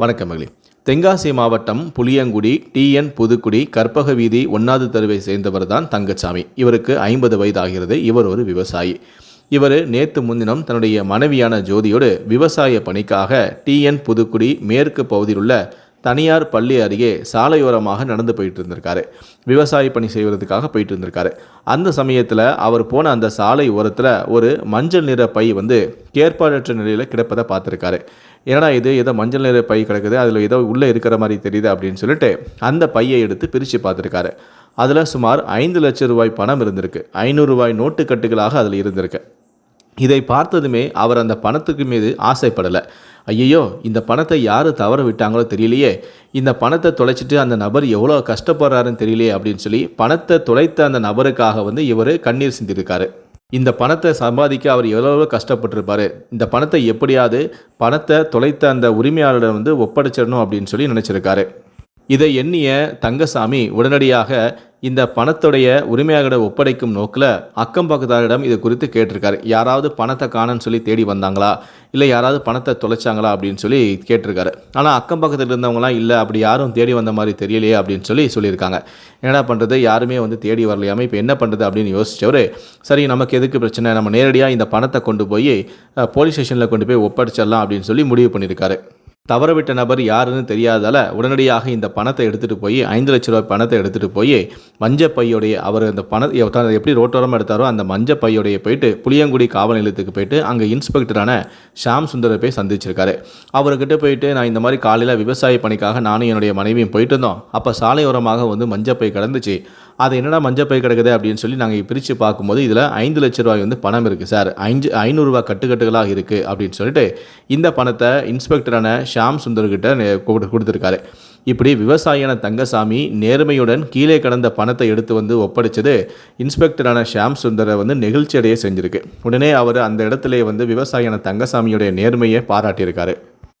வணக்கம் மகளி. தென்காசி மாவட்டம் புளியங்குடி டிஎன் புதுக்குடி கற்பக வீதி ஒன்னாவது தெருவை சேர்ந்தவர் தான் தங்கச்சாமி. இவருக்கு ஐம்பது வயது ஆகிறது இவர் ஒரு விவசாயி. இவர் நேற்று முன்தினம் தன்னுடைய மனைவியான ஜோதியோடு விவசாய பணிக்காக டிஎன் புதுக்குடி மேற்கு பகுதியில் உள்ள தனியார் பள்ளி அருகே சாலையோரமாக நடந்து போயிட்டு இருந்திருக்காரு. விவசாய பணி செய்வதற்காக போயிட்டு இருந்திருக்காரு. அந்த சமயத்தில் அவர் போன அந்த சாலை ஓரத்தில் ஒரு மஞ்சள் நிற பை வந்து ஏற்பாடற்ற நிலையில் கிடப்பதை பார்த்துருக்காரு. ஏன்னா இது? ஏதோ மஞ்சள் நிற பை கிடக்குது. அதில் ஏதோ உள்ளே இருக்கிற மாதிரி தெரியுது அப்படின்னு சொல்லிட்டு அந்த பையை எடுத்து பிரித்து பார்த்துருக்காரு. அதில் சுமார் ஐந்து லட்சம் ரூபாய் பணம் இருந்திருக்கு. ஐநூறுரூவாய் நோட்டு நோட்டுக்கட்டுகளாக அதில் இருந்திருக்கு. இதை பார்த்ததுமே அவர் அந்த பணத்துக்கு மீது ஆசைப்படலை. ஐயையோ இந்த பணத்தை யார் தவற விட்டாங்களோ தெரியலையே. இந்த பணத்தை தொலைச்சிட்டு அந்த நபர் எவ்வளோ கஷ்டப்படுறாருன்னு தெரியலையே அப்படின்னு சொல்லி பணத்தை தொலைத்த அந்த நபருக்காக வந்து இவர் கண்ணீர் சிந்திருக்காரு. இந்த பணத்தை சம்பாதிக்க அவர் எவ்வளோ கஷ்டப்பட்டிருப்பார்? இந்த பணத்தை எப்படியாவது பணத்தை தொலைத்த அந்த உரிமையாளரிடம் வந்து ஒப்படைச்சிடணும் அப்படின்னு சொல்லி நினச்சிருக்காரு. இதை எண்ணிய தங்கசாமி உடனடியாக இந்த பணத்துடைய உரிமையாளர்களை ஒப்படைக்கும் நோக்கில் அக்கம் பக்கத்தாரிடம் இது குறித்து கேட்டிருக்காரு. யாராவது பணத்தை காணன்னு சொல்லி தேடி வந்தாங்களா? இல்லை யாராவது பணத்தை தொலைச்சாங்களா அப்படின்னு சொல்லி கேட்டிருக்காரு. ஆனால் அக்கம் பக்கத்தில் இருந்தவங்களாம் இல்லை அப்படி யாரும் தேடி வந்த மாதிரி தெரியலையே அப்படின்னு சொல்லி சொல்லியிருக்காங்க. என்னடா பண்ணுறது யாருமே வந்து தேடி வரலையாமல் இப்போ என்ன பண்ணுறது அப்படின்னு யோசிச்சவர் சரி நமக்கு எதுக்கு பிரச்சனை? நம்ம நேரடியாக இந்த பணத்தை கொண்டு போய் போலீஸ் ஸ்டேஷனில் கொண்டு போய் ஒப்படைச்சிடலாம் அப்படின்னு சொல்லி முடிவு பண்ணியிருக்காரு. தவறவிட்ட நபர் யாருன்னு தெரியாதால உடனடியாக இந்த பணத்தை எடுத்துகிட்டு போய் ஐந்து லட்ச ரூபாய் பணத்தை எடுத்துகிட்டு போய் மஞ்ச பையோடைய அவர் அந்த பணத்தை எப்படி ரோட்டோரமாக எடுத்தாரோ அந்த மஞ்ச பையோடைய போயிட்டு புளியங்குடி காவல் நிலையத்துக்கு போயிட்டு அங்கே இன்ஸ்பெக்டரான ஷாம் சுந்தரை போய் சந்திச்சிருக்காரு. அவர்கிட்ட போயிட்டு நான் இந்த மாதிரி காலையில் விவசாய பணிக்காக நானும் என்னுடைய மனைவியும் போயிட்டு இருந்தோம். அப்போ சாலையோரமாக வந்து மஞ்சப்பை கடந்துச்சு. அது என்னடா மஞ்சள் பை கிடக்குது அப்படின்னு சொல்லி நாங்கள் பிரித்து பார்க்கும்போது இதில் ஐந்து லட்ச ரூபாய் வந்து பணம் இருக்குது சார். ஐந்து ஐநூறுரூவா கட்டுக்கட்டுகளாக இருக்குது அப்படின்னு சொல்லிட்டு இந்த பணத்தை இன்ஸ்பெக்டரான ஷாம் சுந்தர்கிட்ட கொடு- கொடுத்துருக்காரு. இப்படி விவசாயியான தங்கசாமி நேர்மையுடன் கீழே கடந்த பணத்தை எடுத்து வந்து ஒப்படைச்சது இன்ஸ்பெக்டரான ஷாம் சுந்தரை வந்து நெகிழ்ச்சி அடைய செஞ்சிருக்கு. உடனே அவர் அந்த இடத்துல வந்து விவசாயியான தங்கசாமியுடைய நேர்மையை பாராட்டியிருக்காரு.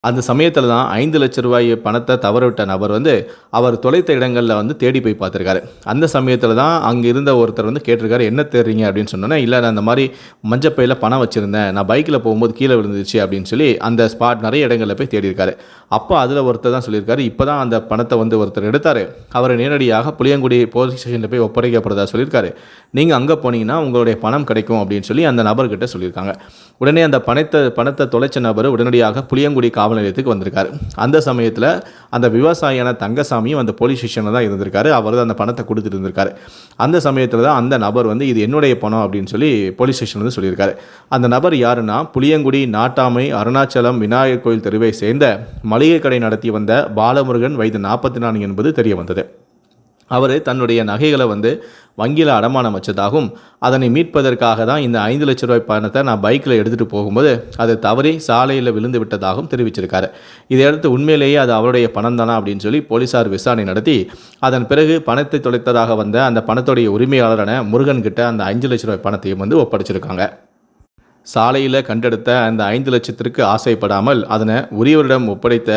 அந்த சமயத்தில் தான் ஐந்து லட்ச ரூபாய் பணத்தை தவறவிட்ட நபர் வந்து அவர் தொலைத்த இடங்களில் வந்து தேடி போய் பார்த்துருக்காரு. அந்த சமயத்தில் தான் அங்கே இருந்த ஒருத்தர் வந்து கேட்டிருக்காரு என்ன தேடுறீங்க? அப்படின்னு சொன்னோன்னே இல்லை நான் அந்த மாதிரி மஞ்சப்பையில் பணம் வச்சுருந்தேன். நான் பைக்கில் போகும்போது கீழே விழுந்துச்சு அப்படின்னு சொல்லி அந்த ஸ்பாட் நிறைய இடங்களில் போய் தேடியிருக்காரு. அப்போ அதில் ஒருத்தர் தான் சொல்லியிருக்காரு இப்போ தான் அந்த பணத்தை வந்து ஒருத்தர் எடுத்தார். அவரை நேரடியாக புளியங்குடி போலீஸ் ஸ்டேஷனில் போய் ஒப்படைக்கப்படுறதா சொல்லியிருக்காரு. நீங்கள் அங்கே போனீங்கன்னா உங்களுடைய பணம் கிடைக்கும் அப்படின்னு சொல்லி அந்த நபர்கிட்ட சொல்லியிருக்காங்க. உடனே அந்த பணத்தை பணத்தை தொலைச்ச நபர் உடனடியாக புளியங்குடி காவல் நிலையத்துக்கு வந்திருக்காரு. அந்த சமயத்தில் அந்த விவசாயியான தங்கசாமியும் அந்த போலீஸ் ஸ்டேஷனில் தான் இருந்திருக்காரு. அவர் தான் அந்த பணத்தை கொடுத்துட்டு இருந்திருக்காரு. அந்த சமயத்தில் தான் அந்த நபர் வந்து இது என்னுடைய பணம் அப்படின்னு சொல்லி போலீஸ் ஸ்டேஷன் வந்து சொல்லியிருக்காரு. அந்த நபர் யாருன்னா புளியங்குடி நாட்டாமை அருணாச்சலம் விநாயகர் கோயில் தெருவை சேர்ந்த மளிகை கடை நடத்தி வந்த பாலமுருகன் வயது நாற்பத்தி நான்கு என்பது தெரிய வந்தது. அவர் தன்னுடைய நகைகளை வந்து வங்கியில் அடமானம் வச்சதாகவும் அதனை மீட்பதற்காக தான் இந்த ஐந்து லட்ச ரூபாய் பணத்தை நான் பைக்கில் எடுத்துகிட்டு போகும்போது அது தவறி சாலையில் விழுந்து விட்டதாகவும் தெரிவிச்சிருக்காரு. இதையடுத்து உண்மையிலேயே அது அவருடைய பணம் தானா அப்படின்னு சொல்லி போலீசார் விசாரணை நடத்தி அதன் பிறகு பணத்தை தொலைத்ததாக வந்த அந்த பணத்துடைய உரிமையாளரான முருகன் கிட்ட அந்த அஞ்சு லட்ச ரூபாய் பணத்தையும் வந்து ஒப்படைச்சிருக்காங்க. சாலையில் கண்டெடுத்த அந்த ஐந்து லட்சத்திற்கு ஆசைப்படாமல் அதனை உரியவரிடம் ஒப்படைத்த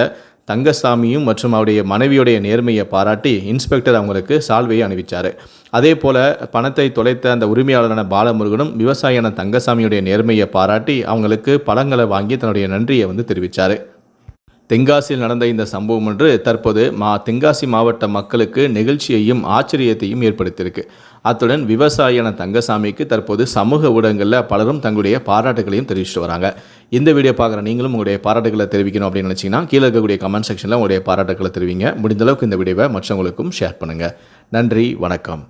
தங்கசாமியும் மற்றும் அவருடைய மனைவியுடைய நேர்மையை பாராட்டி இன்ஸ்பெக்டர் அவங்களுக்கு சால்வையை அணிவிச்சார். அதே போல் பணத்தை தொலைத்த அந்த உரிமையாளரான பாலமுருகனும் விவசாயியான தங்கசாமியுடைய நேர்மையை பாராட்டி அவங்களுக்கு பழங்களை வாங்கி தன்னுடைய நன்றியை வந்து தெரிவித்தார் தென்காசியில் நடந்த இந்த சம்பவம் என்று தற்போது மா தென்காசி மாவட்ட மக்களுக்கு நெகிழ்ச்சியையும் ஆச்சரியத்தையும் ஏற்படுத்தியிருக்கு. அத்துடன் விவசாயியான தங்கசாமிக்கு தற்போது சமூக ஊடகங்களில் பலரும் தங்களுடைய பாராட்டுகளையும் தெரிவிச்சுட்டு வராங்க. இந்த வீடியோ பார்க்குற நீங்களும் உங்களுடைய பாராட்டுகளை தெரிவிக்கணும் அப்படின்னு நினச்சிங்கன்னா கீழே இருக்கக்கூடிய கமெண்ட் செக்ஷனில் உங்களுடைய பாராட்டுகளை தெரிவிங்க. முடிந்த அளவுக்கு இந்த வீடியோவை மற்றவங்களுக்கும் ஷேர் பண்ணுங்கள் நன்றி வணக்கம்.